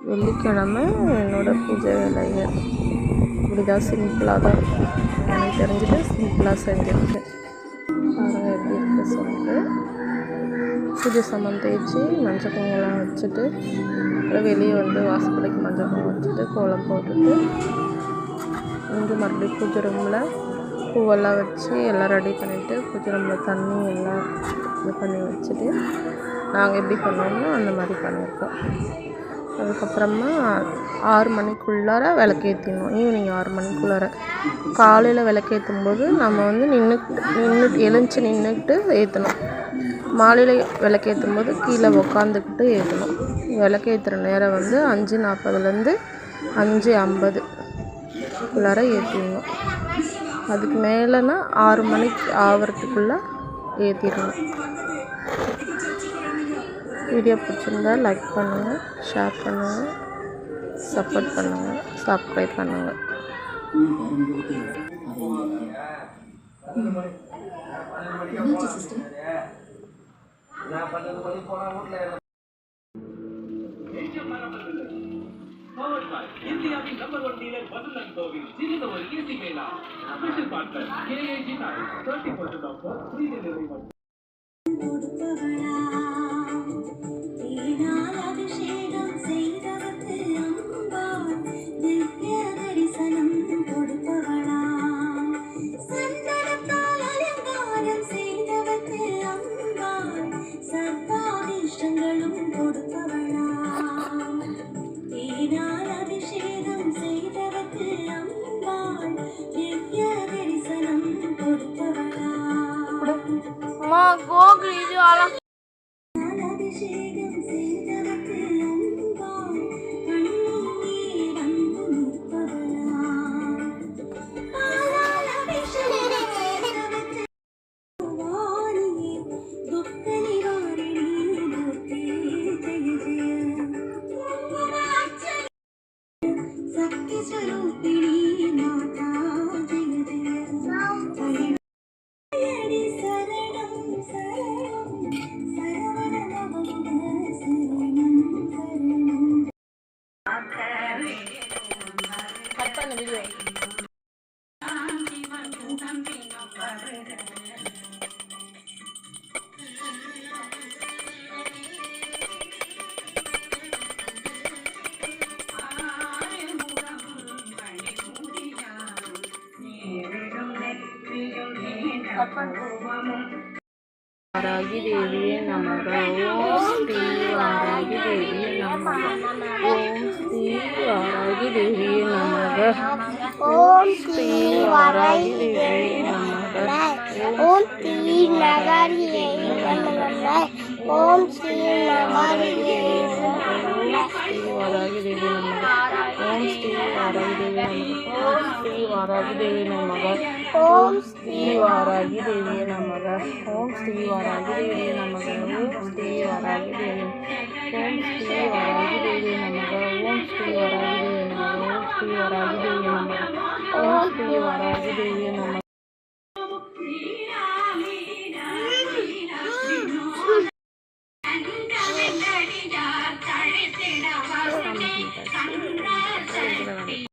வெள்ளிக்கிழமை என்னோடய பூஜை வேலைகள் இப்படி தான் சிம்பிளாக தான் இருக்கும் எனக்கு தெரிஞ்சுட்டு சிம்பிளாக செஞ்சுருக்கேன் பாருங்கள் எப்படி இருக்கு சொல்லிட்டு. பூஜை சாமான் தேய்ச்சி மஞ்சள் குங்குமம் வச்சுட்டு அப்புறம் வெளியே வந்து வாசப்படைக்கு மஞ்சள் குங்குமம் வச்சுட்டு கோலம் போட்டுட்டு இங்கே மறுபடியும் பூஜை ரூமில் பூவெல்லாம் வச்சு எல்லாம் ரெடி பண்ணிவிட்டு பூஜை ரூமில் தண்ணி எல்லாம் இது பண்ணி வச்சுட்டு நாங்கள் எப்படி பண்ணோமோ அந்த மாதிரி பண்ணியிருக்கோம். அதுக்கப்புறமா ஆறு மணிக்குள்ளார விளக்கேற்றிடணும் ஈவினிங் ஆறு மணிக்குள்ளார. காலையில் விளக்கேற்றும் போது நம்ம வந்து நின்று நின்றுட்டு எழுந்துச்சி நின்றுக்கிட்டு ஏற்றணும் மாலையில் விளக்கேற்றும் போது கீழே உக்காந்துக்கிட்டு ஏற்றணும் விளக்கேற்றுற நேரம் வந்து அஞ்சு நாற்பதுலேருந்து அஞ்சு ஐம்பது குள்ளார ஏற்றிடணும் அதுக்கு மேலேனா ஆறு மணிக்கு ஆகிறதுக்குள்ளே ஏற்றிடணும் வீடியோ பிடிச்சிருந்தா லைக் பண்ணுங்கள் ஷேர் பண்ணுங்கள் சப்போர்ட் பண்ணுங்கள் சப்ஸ்கிரைப் பண்ணுங்கள் இந்தியாவின் நம்பர் ஒன் டீலர் வசந்தன் கோவில் சிறந்த ஒரு இயற்கை mela special partner KAG toy thirty percent offer free delivery Ambal சர்வாதிஷ்டங்களும் கொடுப்பவளாம். தேனால் அபிஷேகம் செய்தவர்க்கு அம்பாள் திவ்ய தரிசனம் கொடுப்பவளாம் அம்மா சக்தி ஸ்வரூபிணி மாதா ஜெய ஜெய ஹரி சரணம் சரணம் சரவண பவந்த சரணம் சரணம். கட் பண்ண வீடியோ வாராகி தேவியே நமக ஓம் ஸ்ரீ வாராகி தேவியே நமக ஓம் ஸ்ரீ வாராகி தேவியே நமக ஓம் ஸ்ரீ வராகி தேவி நமக ஓம் ஸ்ரீ நகாரியை நமக ஓம் ஸ்ரீ நகாரி தேவி ஸ்ரீ வாராகி தேவி நமக ஓம் ஸ்ரீ வாராகி தேவி நமக ஓம் ஸ்ரீ வாராகி தேவி நமக ஓம் ஸ்ரீ வாராகி தேவி நமக ஓம் ஸ்ரீ வாராகி தேவி ஓம் ஸ்ரீ வாராகி தேவி நமக ஓம் ஸ்ரீ வாராகி தேவி நமக ஓம் ஸ்ரீ வாராகி தேவி